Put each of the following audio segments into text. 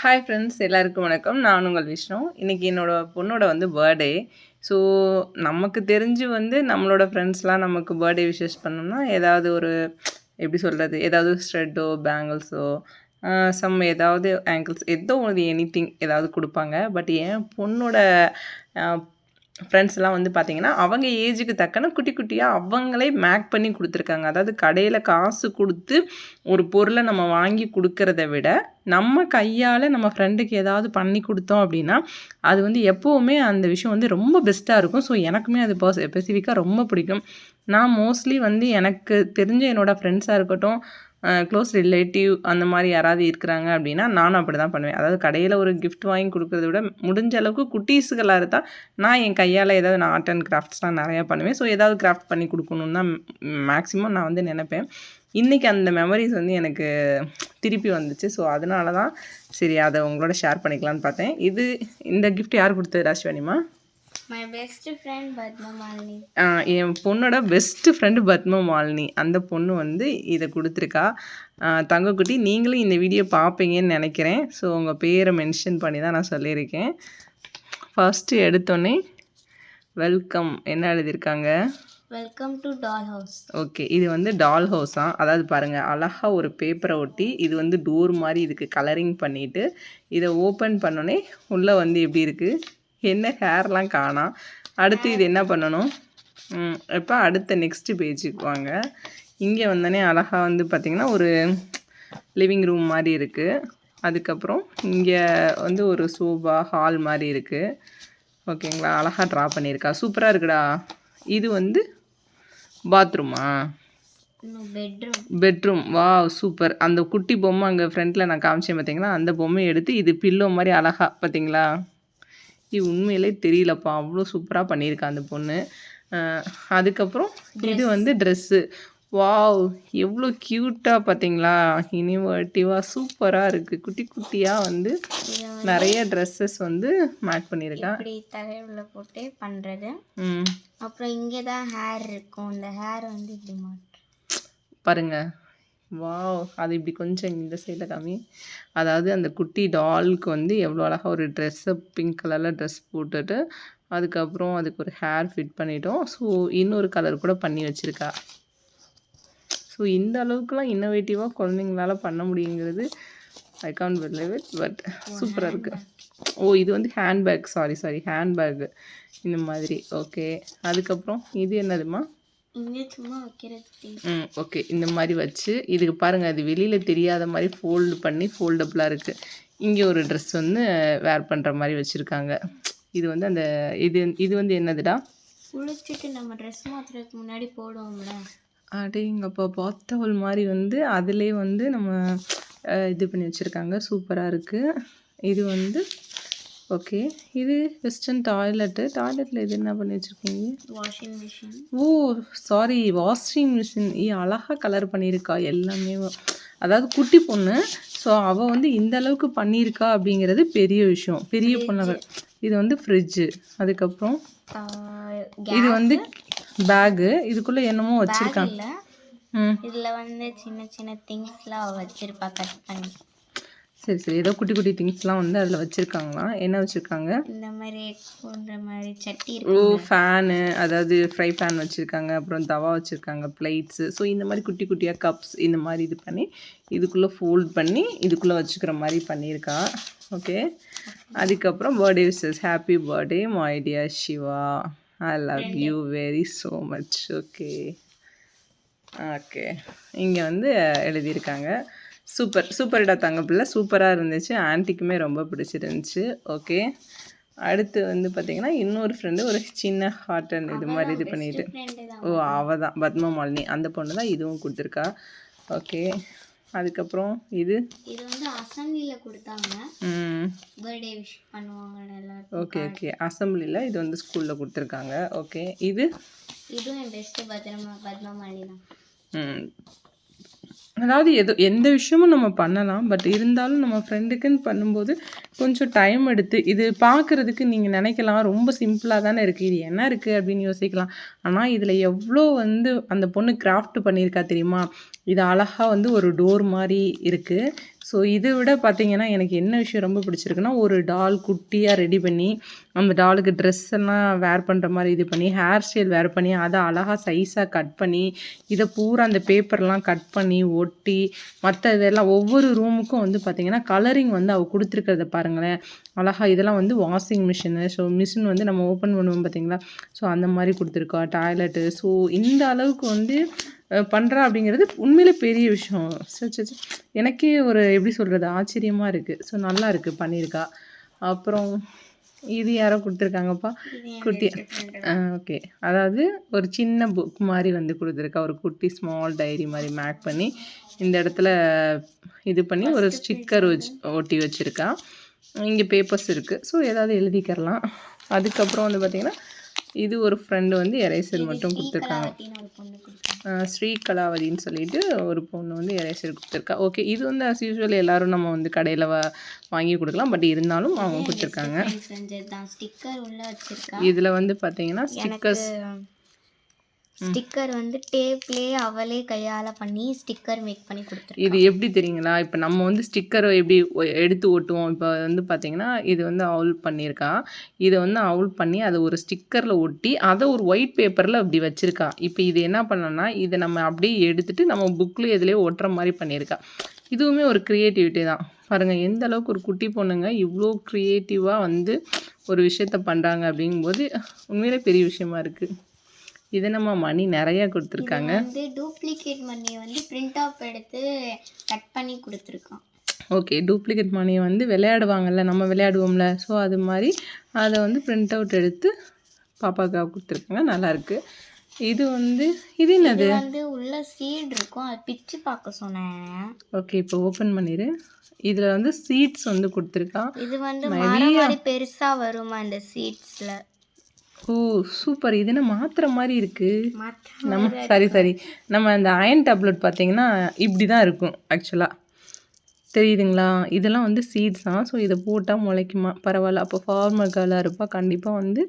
Hi friends எல்லாருக்கும் வணக்கம். நான் உங்கள் விஷ்ணு. இன்றைக்கி என்னோட பொண்ணோட வந்து பர்த்டே ஸோ நமக்கு தெரிஞ்சு வந்து நம்மளோட ஃப்ரெண்ட்ஸ்லாம் நமக்கு பர்த்டே விஷஸ் பண்ணோம்னா ஏதாவது ஒரு எப்படி சொல்கிறது ஏதாவது ஸ்ட்ரெட்டோ பேங்கிள்ஸோ சம் ஏதாவது ஆங்கிள்ஸ் ஏதோ ஒரு எனி திங் ஏதாவது கொடுப்பாங்க. பட் என் பொண்ணோட ஃப்ரெண்ட்ஸ்லாம் வந்து பார்த்திங்கன்னா அவங்க ஏஜுக்கு தக்கன குட்டி குட்டியாக அவங்களே மேக் பண்ணி கொடுத்துருக்காங்க. அதாவது கடையில் காசு கொடுத்து ஒரு பொருளை நம்ம வாங்கி கொடுக்கறத விட நம்ம கையால் நம்ம ஃப்ரெண்டுக்கு ஏதாவது பண்ணி கொடுத்தோம் அப்படின்னா அது வந்து எப்போவுமே அந்த விஷயம் வந்து ரொம்ப பெஸ்ட்டாக இருக்கும். ஸோ எனக்குமே அது ஸ்பெசிஃபிக்காக ரொம்ப பிடிக்கும். நான் மோஸ்ட்லி வந்து எனக்கு தெரிஞ்ச என்னோடய ஃப்ரெண்ட்ஸாக இருக்கட்டும் க்ளோஸ் ரிலேட்டிவ் அந்த மாதிரி யாராவது இருக்கிறாங்க அப்படின்னா நானும் அப்படி தான் பண்ணுவேன். அதாவது கடையில் ஒரு கிஃப்ட் வாங்கி கொடுக்குறத விட முடிஞ்ச அளவுக்கு குட்டீஸுகளாக இருந்தால் நான் என் கையால் ஏதாவது நான் ஆர்ட் அண்ட் கிராஃப்ட்ஸ்லாம் நிறையா பண்ணுவேன். ஸோ ஏதாவது கிராஃப்ட் பண்ணி கொடுக்கணுன்னு தான் மேக்ஸிமம் நான் வந்து நினைப்பேன். இன்றைக்கி அந்த மெமரிஸ் வந்து எனக்கு திருப்பி வந்துச்சு. ஸோ அதனால தான் சரி அதை உங்களோட ஷேர் பண்ணிக்கலான்னு பார்த்தேன். இது இந்த கிஃப்ட் யார் கொடுத்தது ராஷ்வானிமா மை பெஸ்ட் ஃப்ரெண்ட் பத்மமாலினி. என் பொண்ணோட பெஸ்ட்டு ஃப்ரெண்டு பத்ம மாலினி அந்த பொண்ணு வந்து இதை கொடுத்துருக்கா. தங்கக்குட்டி நீங்களும் இந்த வீடியோ பார்ப்பீங்கன்னு நினைக்கிறேன். ஸோ உங்கள் பேரை மென்ஷன் பண்ணி தான் நான் சொல்லியிருக்கேன். ஃபஸ்ட்டு எடுத்தோன்னே வெல்கம் என்ன எழுதியிருக்காங்க? Welcome to doll house okay இது வந்து டால் ஹவுஸா அதாவது பாருங்கள் அழகாக ஒரு பேப்பரை ஒட்டி இது வந்து டோர் மாதிரி இதுக்கு கலரிங் பண்ணிவிட்டு இதை ஓப்பன் பண்ணோன்னே உள்ளே வந்து எப்படி இருக்குது என்ன ஹேர்லாம் காணாம் அடுத்து இது என்ன பண்ணணும்? இப்போ அடுத்த நெக்ஸ்ட்டு பேஜுக்கு வாங்க. இங்கே வந்தோடனே அழகாக வந்து பார்த்திங்கன்னா ஒரு லிவிங் ரூம் மாதிரி இருக்குது அதுக்கப்புறம் இங்கே வந்து ஒரு சோபா ஹால் மாதிரி இருக்குது ஓகேங்களா அழகாக ட்ரா பண்ணியிருக்கா. சூப்பராக இருக்குடா. இது வந்து பாத்ரூமா பெட்ரூம் வா சூப்பர் அந்த குட்டி பொம்மை அங்கே ஃப்ரண்ட்டில் நான் காமிச்சேன் பார்த்தீங்களா அந்த பொம்மையை எடுத்து இது பில்லோ மாதிரி அழகாக பார்த்தீங்களா இது உண்மையிலே தெரியலப்பா. அவ்வளோ சூப்பராக பண்ணியிருக்கா அந்த பொண்ணு. அதுக்கப்புறம் இது வந்து ட்ரெஸ்ஸு வாவ் எவ்வளோ க்யூட்டாக பார்த்தீங்களா இனிவேட்டிவாக சூப்பராக இருக்குது குட்டி குட்டியாக வந்து நிறைய ட்ரெஸ்ஸஸ் வந்து மேக் பண்ணியிருக்கா. இப்படி தலையில் போட்டு பண்ணுறது ம். அப்புறம் இங்கே தான் ஹேர் இருக்கும். இந்த ஹேர் வந்து இப்படி மாட்டு பாருங்கள் வாவ் அது இப்படி கொஞ்சம் இந்த சைடில் காமி. அதாவது அந்த குட்டி டாலுக்கு வந்து எவ்வளோ அழகாக ஒரு ட்ரெஸ்ஸை பிங்க் கலரில் ட்ரெஸ் போட்டுட்டு அதுக்கப்புறம் அதுக்கு ஒரு ஹேர் ஃபிட் பண்ணிட்டோம். ஸோ இன்னொரு கலர் கூட பண்ணி வச்சுருக்கா. ஸோ இந்த அளவுக்குலாம் இன்னோவேட்டிவாக குழந்தைங்களால பண்ண முடியுங்கிறது I can believe it but சூப்பராக இருக்குது ஓ இது வந்து ஹேண்ட்பேக் சாரி சாரி ஹேண்ட்பேக்கு இந்த மாதிரி. ஓகே அதுக்கப்புறம் இது என்னதுமா ம் ஓகே இந்த மாதிரி வச்சு இதுக்கு பாருங்கள் அது வெளியில் தெரியாத மாதிரி ஃபோல்டு பண்ணி ஃபோல்டபுளாக இருக்குது இங்கே ஒரு ட்ரெஸ் வந்து வேர் பண்ணுற மாதிரி வச்சுருக்காங்க. இது வந்து அந்த இது இது வந்து என்னதுடா? குளிச்சுட்டு நம்ம ட்ரெஸ் மாற்றுறதுக்கு முன்னாடி போடுவோம்ல. அடேங்கப்பா பாத்தவள் மாதிரி வந்து அதிலே வந்து நம்ம இது பண்ணி வச்சுருக்காங்க. சூப்பராக இருக்குது இது வந்து ஓகே. இது வெஸ்டர்ன் டாய்லெட்டு டாய்லெட்டில் இது என்ன பண்ணி வச்சுருக்கீங்க? Washing machine oh sorry washing machine ஏ அழகாக கலர் பண்ணியிருக்கா எல்லாமே. அதாவது குட்டி பொண்ணு. ஸோ அவள் வந்து இந்த அளவுக்கு பண்ணியிருக்கா அப்படிங்கிறது பெரிய விஷயம். பெரிய பொண்ணு. இது வந்து ஃப்ரிட்ஜு அதுக்கப்புறம்? இது வந்து பேகு. இதுக்குள்ளே என்னமோ வச்சுருக்காங்க. இதில் வந்து சின்ன சின்ன திங்ஸ்லாம் வச்சுருப்பா கட் பண்ணி. சரி சரி. ஏதோ குட்டி குட்டி திங்ஸ்லாம் வந்து அதில் வச்சுருக்காங்களாம் என்ன வச்சுருக்காங்க? இந்த மாதிரி போன்ற மாதிரி சட்டி ஓ ஃபேனு. அதாவது ஃப்ரை ஃபேன் வச்சுருக்காங்க. அப்புறம் தவா வச்சுருக்காங்க. பிளேட்ஸு. ஸோ இந்த மாதிரி குட்டி குட்டியாக கப்ஸ் இந்த மாதிரி இது பண்ணி இதுக்குள்ளே ஃபோல்ட் பண்ணி இதுக்குள்ளே வச்சுக்கிற மாதிரி பண்ணியிருக்கா. ஓகே. அதுக்கப்புறம் birthday wishes happy birthday my dear Siva I love you very so much okay okay இங்கே வந்து எழுதியிருக்காங்க. சூப்பர் சூப்பர்டா தங்க பிள்ளை. சூப்பராக இருந்துச்சு. ஆன்ட்டிக்குமே ரொம்ப பிடிச்சிருந்துச்சு. ஓகே அடுத்து வந்து பார்த்திங்கன்னா இன்னொரு ஃப்ரெண்டு ஒரு சின்ன ஹார்ட் அண்ட் இது மாதிரி இது பண்ணிட்டு. ஓ அவள் தான் பத்மா மாலினி. அந்த பொண்ணு தான் இதுவும் கொடுத்துருக்கா. ஓகே அதுக்கப்புறம் இது? இது வந்து அசம்பிளியில் கொடுத்தாங்க. ம். பர்த்டே விஷ் பண்ணுவாங்க எல்லாரும் ஓகே ஓகே. அசம்பிளியில் இது வந்து ஸ்கூலில் கொடுத்துருக்காங்க. ஓகே. இது? இதுவும் என் பெஸ்ட்டு பத்திரமா பத்மமாளி தான். ம். அதாவது எது எந்த விஷயமும் நம்ம பண்ணலாம் பட் இருந்தாலும் நம்ம ஃப்ரெண்டுக்குன்னு பண்ணும்போது கொஞ்சம் டைம் எடுத்து இது பார்க்குறதுக்கு நீங்கள் நினைக்கலாம் ரொம்ப சிம்பிளாக தானே இருக்குது இது என்ன இருக்குது அப்படின்னு யோசிக்கலாம். ஆனால் இதில் எவ்வளோ வந்து அந்த பொண்ணு கிராஃப்ட் பண்ணியிருக்கா தெரியுமா? இது அழகாக வந்து ஒரு டோர் மாதிரி இருக்குது ஸோ இதை விட பார்த்தீங்கன்னா எனக்கு என்ன விஷயம் ரொம்ப பிடிச்சிருக்குன்னா ஒரு டால் குட்டியாக ரெடி பண்ணி அந்த டாலுக்கு ட்ரெஸ் எல்லாம் வேர் பண்ணுற மாதிரி இது பண்ணி ஹேர் ஸ்டைல் வேர் பண்ணி அதை அழகாக சைஸாக கட் பண்ணி இதை பூரா அந்த பேப்பர்லாம் கட் பண்ணி ஒட்டி மற்ற இதெல்லாம் ஒவ்வொரு ரூமுக்கும் வந்து பார்த்திங்கன்னா கலரிங் வந்து அவள் கொடுத்துருக்கிறத பாருங்களேன். அழகா இதெல்லாம் வந்து வாஷிங் மிஷினு ஸோ மிஷின் வந்து நம்ம ஓப்பன் பண்ணுவோம் பார்த்தீங்களா ஸோ அந்த மாதிரி கொடுத்துருக்கா டாய்லெட்டு ஸோ இந்த அளவுக்கு வந்து பண்றா அப்படிங்கிறது உண்மையிலே பெரிய விஷயம். ச்சே. எனக்கே ஒரு எப்படி சொல்கிறது ஆச்சரியமாக இருக்குது ஸோ நல்லா இருக்குது பண்ணியிருக்கா. அப்புறம் இது யாரோ கொடுத்துருக்காங்கப்பா? குட்டி. ஓகே. அதாவது ஒரு சின்ன புக் மாதிரி வந்து கொடுத்துருக்கா. ஒரு குட்டி ஸ்மால் டைரி மாதிரி மேக் பண்ணி இந்த இடத்துல இது பண்ணி ஒரு ஸ்டிக்கர் வச்சு ஒட்டி வச்சுருக்கா. இங்கே பேப்பர்ஸ் இருக்குது ஸோ ஏதாவது எழுதிக்கிறலாம். அதுக்கப்புறம் வந்து பார்த்திங்கன்னா இது ஒரு ஃப்ரெண்டு வந்து எரேசர் மட்டும் கொடுத்துருக்காங்க. கலாவத்தின்னு ஒரு பொண்ணு கொடுத்தாங்க ஆஹ் ஸ்ரீ கலாவதின்னு சொல்லிட்டு ஒரு பொண்ணு வந்து எரேசர் கொடுத்துருக்கா. ஓகே இது வந்து அஸ் யூஸ்வல் எல்லாரும் நம்ம வந்து கடையில் வாங்கி கொடுக்கலாம். பட் இருந்தாலும் அவங்க கொடுத்துருக்காங்க. இதில் வந்து பார்த்தீங்கன்னா ஸ்டிக்கர்ஸ் ஸ்டிக்கர் வந்து டேப்லேயே அவளே கையால பண்ணி ஸ்டிக்கர் மேக் பண்ணி கொடுத்துருக்கா. இது எப்படி தெரியுங்களா? இப்போ நம்ம வந்து ஸ்டிக்கரை எப்படி எடுத்து ஒட்டுவோம்? இப்போ வந்து பார்த்தீங்கன்னா இது வந்து அவுல் பண்ணியிருக்கா. இதை வந்து அவுல் பண்ணி அதை ஒரு ஸ்டிக்கரில் ஒட்டி அதை ஒரு ஒயிட் பேப்பரில் அப்படி வச்சுருக்கா. இப்போ இது என்ன பண்ணோன்னா இதை நம்ம அப்படியே எடுத்துட்டு நம்ம புக்கில் எதுலேயோ ஒட்டுற மாதிரி பண்ணியிருக்கா. இதுவுமே ஒரு க்ரியேட்டிவிட்டி தான். பாருங்கள் எந்த அளவுக்கு ஒரு குட்டி பொண்ணுங்க இவ்வளோ க்ரியேட்டிவாக வந்து ஒரு விஷயத்த பண்ணுறாங்க அப்படிங்கும்போது உண்மையிலே பெரிய விஷயமா இருக்குது இது நம்ம மணி நிறையா கொடுத்துருக்காங்க. வந்து டூப்ளிகேட் மணியை வந்து பிரிண்ட் ஆஃப் எடுத்து கட் பண்ணி கொடுத்துருக்கான். ஓகே டூப்ளிகேட் மணியை வந்து விளையாடுவாங்கல்ல நம்ம விளையாடுவோம்ல. ஸோ அது மாதிரி அதை வந்து பிரிண்ட் அவுட் எடுத்து பாப்பாக்காக கொடுத்துருக்காங்க. நல்லாயிருக்கு இது வந்து இது என்னது? வந்து உள்ள சீட் இருக்கும். அது பிச்சு பார்க்க சொன்னேன். ஓகே இப்போ ஓப்பன் பண்ணிடு. இதில் வந்து சீட்ஸ் வந்து கொடுத்துருக்கா இது வந்து மாதிரி பெருசா வருமா இந்த சீட்ஸ்ல ஓ சூப்பர். இது என்ன மாத்திரை மாதிரி இருக்குது நம்ம சரி சரி. நம்ம அந்த அயன் டேப்லெட் பார்த்தீங்கன்னா இப்படி தான் இருக்கும் ஆக்சுவலாக தெரியுதுங்களா? இதெல்லாம் வந்து சீட்ஸ் தான். ஸோ இதை போட்டால் முளைக்குமா? பரவாயில்ல. அப்போ ஃபார்மர் கேர்ளாக இருப்பா. கண்டிப்பாக வந்து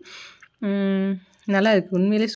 நல்லா இருக்குது உண்மையிலே